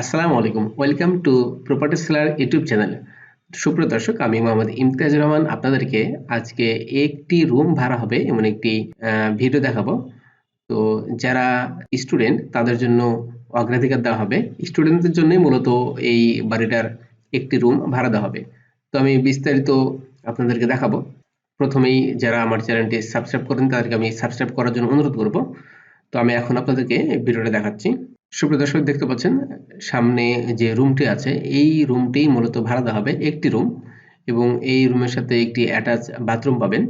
আসসালামু আলাইকুম। Welcome to property seller YouTube channel সুপ্রিয় দর্শক, আমি মোহাম্মদ ইমতিয়াজুর রহমান। আপনাদেরকে আজকে একটি রুম ভাড়া হবে, এমন একটি ভিডিও দেখাবো। তো যারা স্টুডেন্ট তাদের জন্য অগ্রাধিকার দেওয়া হবে। স্টুডেন্টদের জন্যই মূলত এই বাড়িটার একটি রুম ভাড়া দেওয়া হবে। তো আমি বিস্তারিত আপনাদেরকে দেখাবো। প্রথমেই যারা আমার চ্যানেলটি সাবস্ক্রাইব করেন, তাদেরকে আমি সাবস্ক্রাইব করার জন্য অনুরোধ করব। তো আমি এখন আপনাদেরকে ভিডিওটা দেখাচ্ছি। সুপ্রিয় দর্শক, দেখতে পাচ্ছেন, সামনে যে রুমটি আছে, এই রুমটি মূলত ভাড়া দেওয়া হবে একটি রুম এবং এই রুমের সাথে একটি অ্যাটাচ বাথরুম পাবেন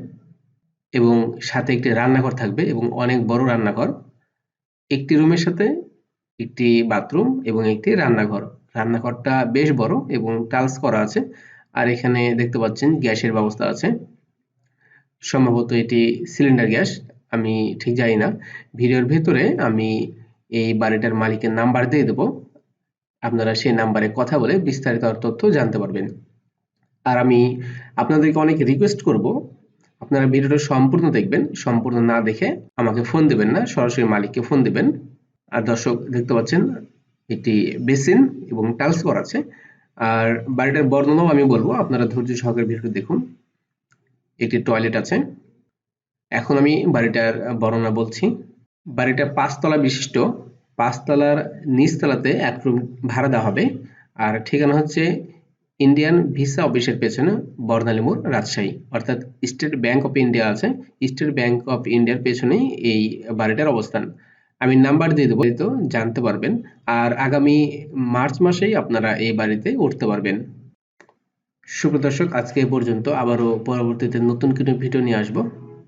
এবং সাথে একটি রান্নাঘর থাকবে এবং অনেক বড় রান্নাঘর। একটি রুমের সাথে একটি বাথরুম এবং একটি রান্নাঘর। রান্নাঘরটা বেশ বড় এবং টালস করা আছে আর এখানে দেখতে পাচ্ছেন গ্যাসের ব্যবস্থা আছে। সম্ভবত এটি সিলিন্ডার গ্যাস, আমি ঠিক জানি না। ভিডিওর ভেতরে আমি এই বাড়িটার মালিকের নাম্বার দিয়ে দেবো। আপনারা সেই নাম্বারে কথা বলে বিস্তারিত তথ্য জানতে পারবেন। আর আমি আপনাদেরকে অনেক রিকোয়েস্ট করব। আপনারা ভিডিওটা সম্পূর্ণ দেখবেন, সম্পূর্ণ না দেখে আমাকে ফোন দিবেন না, সরাসরি মালিককে ফোন দেবেন। আর দর্শক, দেখতে পাচ্ছেন, একটি বেসিন এবং টাইলস করা আছে। আর বাড়িটার বর্ণনাও আমি বলব, আপনারা ধৈর্য সহকারে ভিডিওটি দেখুন। একটি টয়লেট আছে। এখন আমি বাড়িটার বর্ণনা বলছি। বাড়িটা পাঁচতলা বিশিষ্ট। পাঁচতলার নিচতলাতে এক রুম ভাড়া দেওয়া হবে। আর ঠিকানা হচ্ছে ইন্ডিয়ান ভিসা অফিসের পেছনে বর্ণালী মোড়, রাজশাহী। অর্থাৎ স্টেট ব্যাংক অফ ইন্ডিয়া আছে। স্টেট ব্যাংক অফ ইন্ডিয়ার পেছনেই এই বাড়িটার অবস্থান। আমি নাম্বার দিয়ে দেবো, তো জানতে পারবেন। আর আগামী মার্চ মাসেই আপনারা এই বাড়িতে উঠতে পারবেন। সুপ্রদর্শক আজকে পর্যন্ত। আবারও পরবর্তীতে নতুন কোনো ভিডিও নিয়ে আসব।